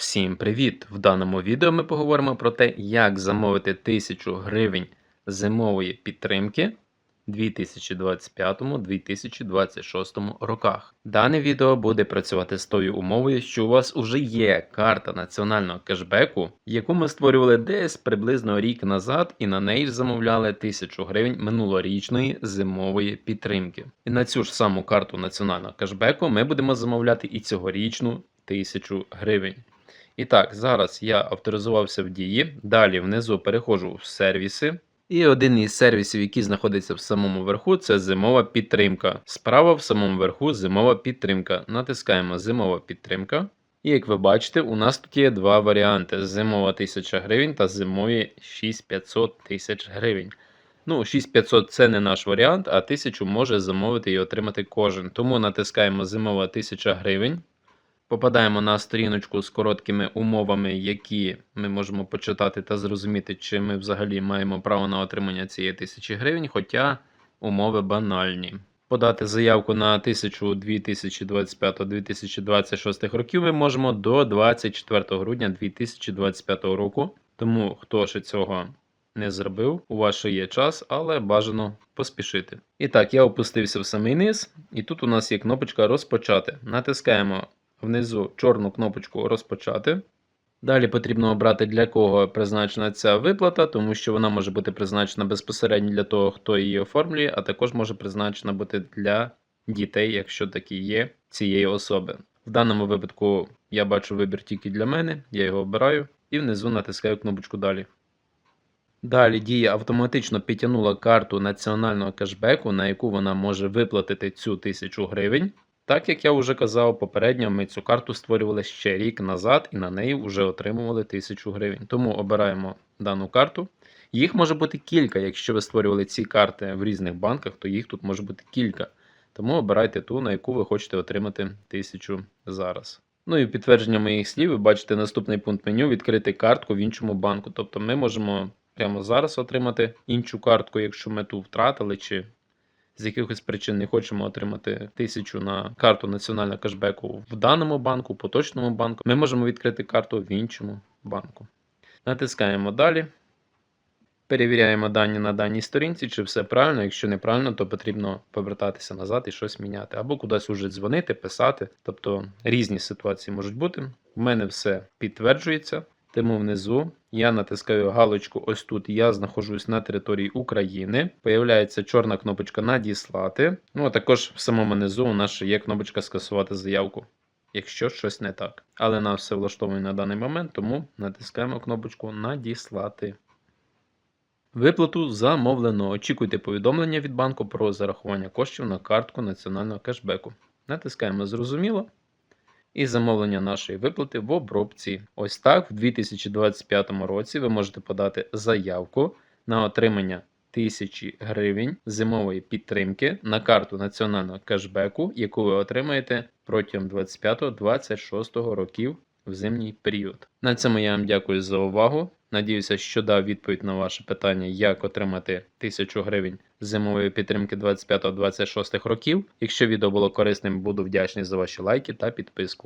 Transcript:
Всім привіт! В даному відео ми поговоримо про те, як замовити 1000 гривень зимової підтримки 2025-2026 роках. Дане відео буде працювати з тою умовою, що у вас уже є карта національного кешбеку, яку ми створювали десь приблизно рік назад, і на неї ж замовляли 1000 гривень минулорічної зимової підтримки. І на цю ж саму карту національного кешбеку ми будемо замовляти і цьогорічну 1000 гривень. І так, зараз я авторизувався в дії. Далі внизу переходжу в сервіси. І один із сервісів, який знаходиться в самому верху, це зимова підтримка. Справа в самому верху зимова підтримка. Натискаємо зимова підтримка. І як ви бачите, у нас тут є два варіанти: зимова 1000 гривень та зимові 6500 тисяч гривень. Ну, 6500 це не наш варіант, а 1000 може замовити і отримати кожен. Тому натискаємо зимова 1000 гривень. Попадаємо на сторіночку з короткими умовами, які ми можемо почитати та зрозуміти, чи ми взагалі маємо право на отримання цієї тисячі гривень, хоча умови банальні. Подати заявку на 1000 2025-2026 років ми можемо до 24 грудня 2025 року. Тому хто ще цього не зробив, у вас ще є час, але бажано поспішити. І так, я опустився в самий низ, і тут у нас є кнопочка розпочати. Натискаємо внизу чорну кнопочку розпочати. Далі потрібно обрати для кого призначена ця виплата, тому що вона може бути призначена безпосередньо для того, хто її оформлює, а також може призначена бути для дітей, якщо такі є цієї особи. В даному випадку я бачу вибір тільки для мене, я його обираю і внизу натискаю кнопочку Далі. Далі дія автоматично підтягнула карту національного кешбеку, на яку вона може виплатити цю тисячу гривень. Так як я вже казав, попередньо ми цю карту створювали ще рік назад і на неї вже отримували 1000 гривень. Тому обираємо дану карту. Їх може бути кілька. Якщо ви створювали ці карти в різних банках, то їх тут може бути кілька. Тому обирайте ту, на яку ви хочете отримати 1000 зараз. Ну і підтвердження моїх слів, ви бачите наступний пункт меню відкрити картку в іншому банку. Тобто ми можемо прямо зараз отримати іншу картку, якщо ми ту втратили чи з якихось причин не хочемо отримати тисячу на карту національного кешбеку в даному банку, поточному банку, ми можемо відкрити карту в іншому банку. Натискаємо далі. Перевіряємо дані на даній сторінці, чи все правильно. Якщо неправильно, то потрібно повертатися назад і щось міняти. Або кудись уже дзвонити, писати. Тобто різні ситуації можуть бути. У мене все підтверджується. Тому внизу я натискаю галочку ось тут. Я знаходжусь на території України. Появляється чорна кнопочка Надіслати. Ну а також в самому низу у нас ще є кнопочка Скасувати заявку, якщо щось не так. Але нас все влаштовує на даний момент, тому натискаємо кнопочку Надіслати. Виплату замовлено. Очікуйте повідомлення від банку про зарахування коштів на картку національного кешбеку. Натискаємо Зрозуміло. І замовлення нашої виплати в обробці. Ось так, в 2025 році ви можете подати заявку на отримання 1000 гривень зимової підтримки на карту національного кешбеку, яку ви отримаєте протягом 25-26 років в зимній період. На цьому я вам дякую за увагу. Надіюся, що дав відповідь на ваше питання, як отримати 1000 гривень зимової підтримки 25-26 років. Якщо відео було корисним, буду вдячний за ваші лайки та підписку.